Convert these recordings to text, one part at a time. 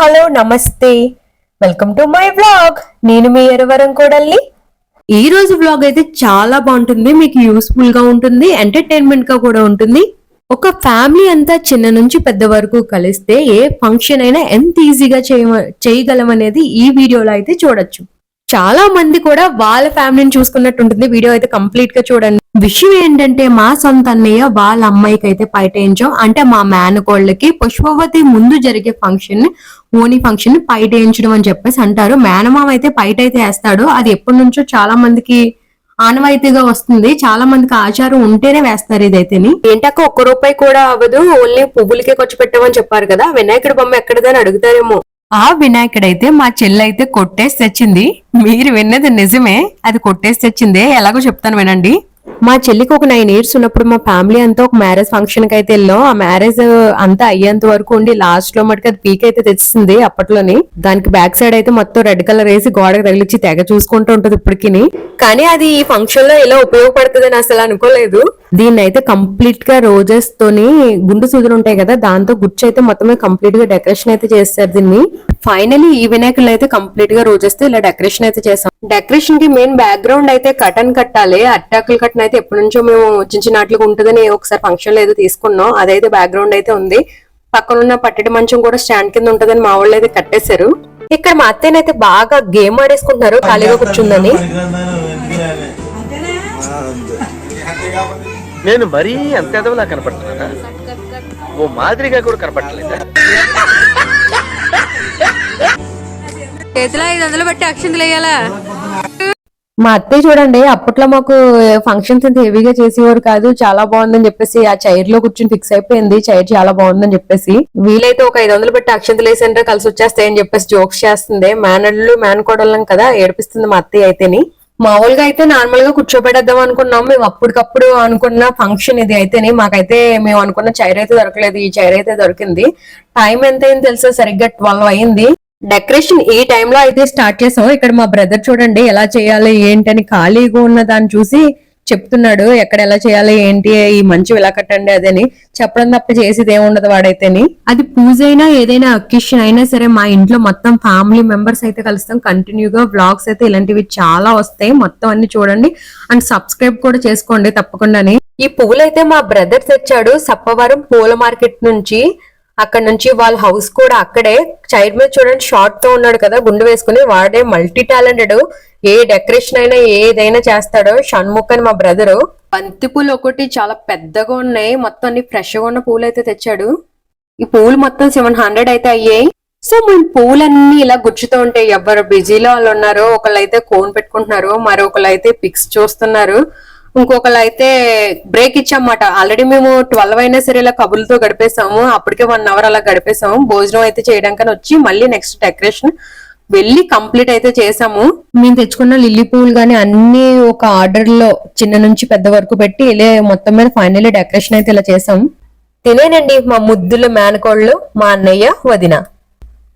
Hello నమస్తే. Welcome to my vlog. నేను మీ ఎరవరం కోడల్ని. ఈ రోజు వ్లాగ్ అయితే చాలా బాగుంటుంది మీకు యూస్ఫుల్గా ఉంటుంది ఎంటర్టైన్మెంట్గా కూడా ఉంటుంది. ఒక ఫ్యామిలీ అంతా చిన్న నుంచి పెద్ద వరకు కలిస్తే ఏ ఫంక్షన్ అయినా ఎంత ఈజీగా చేయ చేయగలం అనేది ఈ వీడియోలో అయితే చూడొచ్చు. చాలా మంది కూడా వాళ్ళ ఫ్యామిలీని చూసుకున్నట్టు ఉంటుంది వీడియో అయితే కంప్లీట్గా చూడండి. విషయం ఏంటంటే మా సొంత అన్నయ్య వాళ్ళ అమ్మాయికి అయితే పైటేయించాం అంటే మా మేనకోళ్ళకి పుష్పవతి ముందు జరిగే ఫంక్షన్ ఓని ఫంక్షన్ పైటేయించడం అని చెప్పేసి అంటారు. మేనమామ అయితే పైట అయితే వేస్తాడు. అది ఎప్పటి నుంచో చాలా మందికి ఆనవాయితీగా వస్తుంది. చాలా మందికి ఆచారం ఉంటేనే వేస్తారు ఇదైతేని. ఏంటక్క ఒక్క రూపాయి కూడా అవ్వదు. ఓన్లీ పువ్వులకే ఖర్చు పెట్టామని చెప్పారు కదా. వినాయకుడి బొమ్మ ఎక్కడదని అడుగుతారేమో. ఆ వినాయకుడైతే మా చెల్లి అయితే కొట్టేసి తెచ్చింది మీరు విన్నది నిజమే. అది కొట్టేసి తెచ్చిందే ఎలాగో చెప్తాను వినండి. మా చెల్లికి ఒక నైన్ ఇయర్స్ ఉన్నప్పుడు మా ఫ్యామిలీ అంతా ఒక మ్యారేజ్ ఫంక్షన్కి అయితే వెళ్ళాం. ఆ మ్యారేజ్ అంతా అయ్యేంత వరకు ఉండి లాస్ట్లో మటుకు అది పీక్ అయితే తెచ్చింది అప్పట్లోని. దానికి బ్యాక్ సైడ్ అయితే మొత్తం రెడ్ కలర్ వేసి గోడకు తగిలిచ్చి తెగ చూసుకుంటూ ఉంటది ఇప్పటికి కానీ అది ఈ ఫంక్షన్లో ఇలా ఉపయోగపడుతుందని అసలు అనుకోలేదు. దీన్ని అయితే కంప్లీట్గా రోజెస్ తోని గుండు సూదులు ఉంటాయి కదా దాంతో గుచ్చి అయితే మొత్తం కంప్లీట్గా డెకరేషన్ అయితే చేస్తారు దీన్ని. ఫైనలీ ఈ వినాయకులు అయితే కంప్లీట్గా రోజెస్తో ఇలా డెకరేషన్ అయితే చేసాం డెకరేషన్కి మెయిన్ బ్యాక్గ్రౌండ్ అయితే కటన్ కట్టాలి. అట్టాకులు కట్టన్ అయితే ఎప్పటి నుంచో మేము చించినట్లుగా ఉంటుందని ఒకసారి ఫంక్షన్లో ఏదో తీసుకున్నాం. అదైతే బ్యాక్గ్రౌండ్ అయితే ఉంది. పక్కన ఉన్న మంచం కూడా స్టాండ్ కింద ఉంటదని మా వాళ్ళు అయితే కట్టేశారు. ఇక్కడ మా అత్తయ్యనైతే బాగా గేమ్ ఆడేసుకుంటున్నారు ఖాళీగా కూర్చుందని. నేను మరీ అంత ఎదవలా కనపడుతున్నానా? ఓ మాదిరిగా కూడా కనపడలేదా చేతిలో ఐదు వందలు బట్టి అక్షంతలు వేయాలా? మా అత్తయ్య చూడండి అప్పట్లో మాకు ఫంక్షన్స్ ఇంత హెవీగా చేసేవారు కాదు. చాలా బాగుందని చెప్పేసి ఆ చైర్లో కూర్చొని ఫిక్స్ అయిపోయింది. చైర్ చాలా బాగుందని చెప్పేసి. వీలైతే ఒక ఐదు వందలు పెట్టి అక్షంతలు వేసంటే కలిసి వచ్చేస్తాయని చెప్పేసి జోక్స్ చేస్తుంది. మేనళ్ళు మేనకోడళ్ళం కదా ఏడిపిస్తుంది మా అత్తయ్య అయితేని. మామూలుగా అయితే నార్మల్గా కూర్చోబెడదాం అనుకున్నాం. మేము అప్పటికప్పుడు అనుకున్న ఫంక్షన్ ఇది అయితేనే మాకైతే మేము అనుకున్న చైర్ అయితే దొరకలేదు. ఈ చైర్ అయితే దొరికింది. టైం ఎంత అయింది తెలుసా? సరిగ్గా ట్వెల్వ్ అయింది. డెకరేషన్ ఈ టైంలో అయితే స్టార్ట్ చేసాం. ఇక్కడ మా బ్రదర్ చూడండి ఎలా చేయాలి ఏంటని ఖాళీగా ఉన్న దాన్ని చూసి చెప్తున్నాడు ఎక్కడ ఎలా చేయాలి ఏంటి ఈ మంచి ఇలా కట్టండి అదని. చెప్పడం తప్ప చేసేది ఏముండదు వాడైతేని. అది పూజ అయినా ఏదైనా అక్కిషన్ అయినా సరే మా ఇంట్లో మొత్తం ఫ్యామిలీ మెంబర్స్ అయితే కలుస్తాం. కంటిన్యూగా వ్లాగ్స్ అయితే ఇలాంటివి చాలా వస్తాయి. మొత్తం అన్ని చూడండి. అండ్ సబ్స్క్రైబ్ కూడా చేసుకోండి తప్పకుండాని. ఈ పువ్వులు అయితే మా బ్రదర్ తెచ్చాడు సప్పవరం పూల మార్కెట్ నుంచి. అక్కడ నుంచి వాళ్ళ హౌస్ కూడా అక్కడే. చైర్ మీద చూడండి షార్ట్తో ఉన్నాడు కదా గుండు వేసుకుని వాడే మల్టీ టాలెంటెడ్ ఏ డెకరేషన్ అయినా ఏదైనా చేస్తాడో. షణ్ముఖ్ అని మా బ్రదరు. బంతి పూలు ఒకటి చాలా పెద్దగా ఉన్నాయి. మొత్తం అన్ని ఫ్రెష్గా ఉన్న పూలు అయితే తెచ్చాడు. ఈ పూలు మొత్తం సెవెన్ హండ్రెడ్ అయితే అయ్యాయి. సో మన పూలన్నీ ఇలా గుచ్చుతూ ఉంటే ఎవరు బిజీలో వాళ్ళు ఉన్నారు ఒకళ్ళు అయితే కోన్ పెట్టుకుంటున్నారు మరొకళ్ళు అయితే పిక్స్ చూస్తున్నారు. ఇంకొకళ్ళు అయితే బ్రేక్ ఇచ్చామన్నమాట. ఆల్రెడీ మేము ట్వెల్వ్ అయినా సరే ఇలా కబుర్లతో గడిపేసాము అప్పటికే వన్ అవర్ అలా గడిపేసాము భోజనం అయితే చేయడానికి వచ్చి మళ్ళీ నెక్స్ట్ డెకరేషన్ వెళ్ళి కంప్లీట్ అయితే చేసాము మేము తెచ్చుకున్న లిల్లీ పువ్వులు గానీ అన్ని ఒక ఆర్డర్లో చిన్న నుంచి పెద్ద వరకు పెట్టి ఇలా మొత్తం మీద ఫైనల్లీ డెకరేషన్ అయితే ఇలా చేసాం తినేనండి మా ముద్దుల మేనకోళ్ళు మా అన్నయ్య వదిన.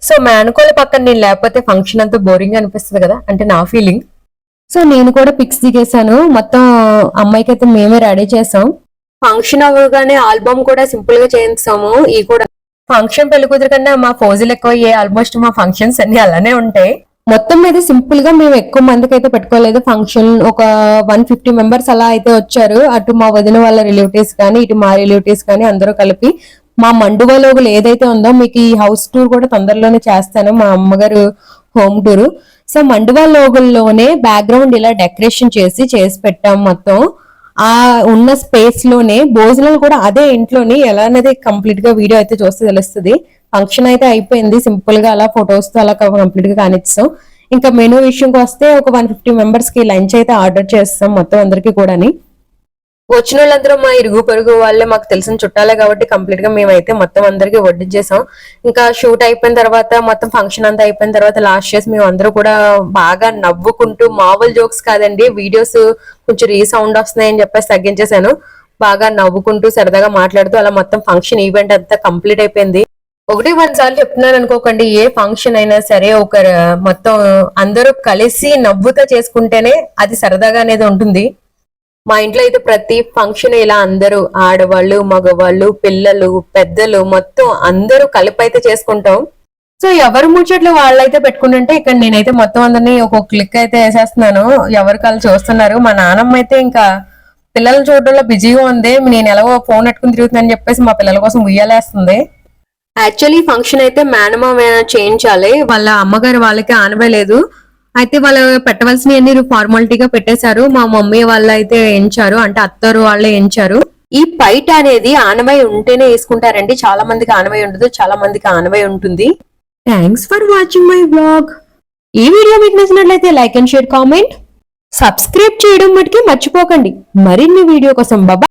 సో మేనకోళ్ళ పక్కన నేను లేకపోతే ఫంక్షన్ అంతా బోరింగ్ అనిపిస్తుంది కదా? అంటే నా ఫీలింగ్ సో నేను కూడా పిక్స్ దిగేశాను. మొత్తం అమ్మాయికి అయితే మేమే రెడీ చేసాం. ఫంక్షన్ అవ్వగానే ఆల్బమ్ కూడా సింపుల్గా చేయించాము. ఈ కూడా ఫంక్షన్ పెళ్ళి కూతురు కన్నా మా ఫోజులు ఎక్కువ అయ్యాయి ఆల్మోస్ట్ మా ఫంక్షన్స్ అన్ని అలానే ఉంటాయి. మొత్తం మీద సింపుల్గా మేము ఎక్కువ మందికి అయితే పెట్టుకోలేదు. ఫంక్షన్ ఒక వన్ ఫిఫ్టీ మెంబర్స్ అలా అయితే వచ్చారు. అటు మా వదిన వాళ్ళ రిలేటివ్స్ కానీ ఇటు మా రిలేటివ్స్ కానీ అందరూ కలిపి మా మండువలోగులు ఏదైతే ఉందో మీకు ఈ హౌస్ టూర్ కూడా తొందరలోనే చేస్తాను. మా అమ్మగారు హోమ్ టూర్ సో మండువా లోగుల్లోనే బ్యాక్గ్రౌండ్ ఇలా డెకరేషన్ చేసి చేసి పెట్టాం మొత్తం. ఆ ఉన్న స్పేస్లోనే భోజనాలు కూడా అదే ఇంట్లోనే ఎలా అనేది కంప్లీట్గా వీడియో అయితే చూస్తే తెలుస్తుంది. ఫంక్షన్ అయితే అయిపోయింది. సింపుల్గా అలా ఫొటోస్తో అలా కంప్లీట్గా కానిస్తాం ఇంకా మెనూ విషయంకి వస్తే ఒక వన్ ఫిఫ్టీ మెంబర్స్కి లంచ్ అయితే ఆర్డర్ చేస్తాం మొత్తం అందరికి కూడాని. వచ్చిన వాళ్ళందరూ మా ఇరుగు పొరుగు వాళ్ళే మాకు తెలిసిన చుట్టాలే కాబట్టి కంప్లీట్గా మేమైతే మొత్తం అందరికి వడ్డించేసాం. ఇంకా షూట్ అయిపోయిన తర్వాత మొత్తం ఫంక్షన్ అంతా అయిపోయిన తర్వాత లాస్ట్ చేసి మేము అందరూ కూడా బాగా నవ్వుకుంటూ మామూలు జోక్స్ కాదండి వీడియోస్ కొంచెం రీసౌండ్ వస్తున్నాయని చెప్పేసి తగ్గించేశాను బాగా నవ్వుకుంటూ సరదాగా మాట్లాడుతూ అలా మొత్తం ఫంక్షన్ ఈవెంట్ అంతా కంప్లీట్ అయిపోయింది. ఒకటి వన్ సార్లు చెప్తున్నాను అనుకోకండి ఏ ఫంక్షన్ అయినా సరే ఒక మొత్తం అందరూ కలిసి నవ్వుతా చేసుకుంటేనే అది సరదాగా అనేది ఉంటుంది. మా ఇంట్లో అయితే ప్రతి ఫంక్షన్ ఇలా అందరూ ఆడవాళ్ళు మగవాళ్ళు పిల్లలు పెద్దలు మొత్తం అందరూ కలిపి అయితే చేసుకుంటాం. సో ఎవరు ముచ్చట్లు వాళ్ళైతే పెట్టుకుంటుంటే ఇక్కడ నేనైతే మొత్తం అందరినీ ఒక్కొక్క క్లిక్ అయితే వేసేస్తున్నాను. ఎవరు కాళ్ళు చూస్తున్నారు? మా నాన్నమ్మ అయితే ఇంకా పిల్లల్ని చూడడంలో బిజీగా ఉంది. నేను ఎలాగో ఫోన్ పెట్టుకుని తిరుగుతుందని చెప్పేసి మా పిల్లల కోసం ఉయ్యాలేస్తుంది. యాక్చువల్లీ ఫంక్షన్ అయితే మేనమామ చేయించాలి. వాళ్ళ అమ్మగారు వాళ్ళకి ఆనవేలేదు అయితే వాళ్ళు పెట్టవలసినవి అన్ని ఫార్మాలిటీగా పెట్టేశారు. మా మమ్మీ వాళ్ళు అయితే ఎంచారు. అంటే అత్తరు వాళ్ళే ఎంచారు. ఈ పైట అనేది ఆనవై ఉంటేనే వేసుకుంటారండి. చాలా మందికి ఆనవై ఉండదు. చాలా మందికి ఆనవై ఉంటుంది. Thanks for watching my blog ఈ వీడియో మీకు నచ్చినట్లయితే like and share comment subscribe చేయడం మటుకి మర్చిపోకండి. మరిన్ని వీడియో కోసం బాబా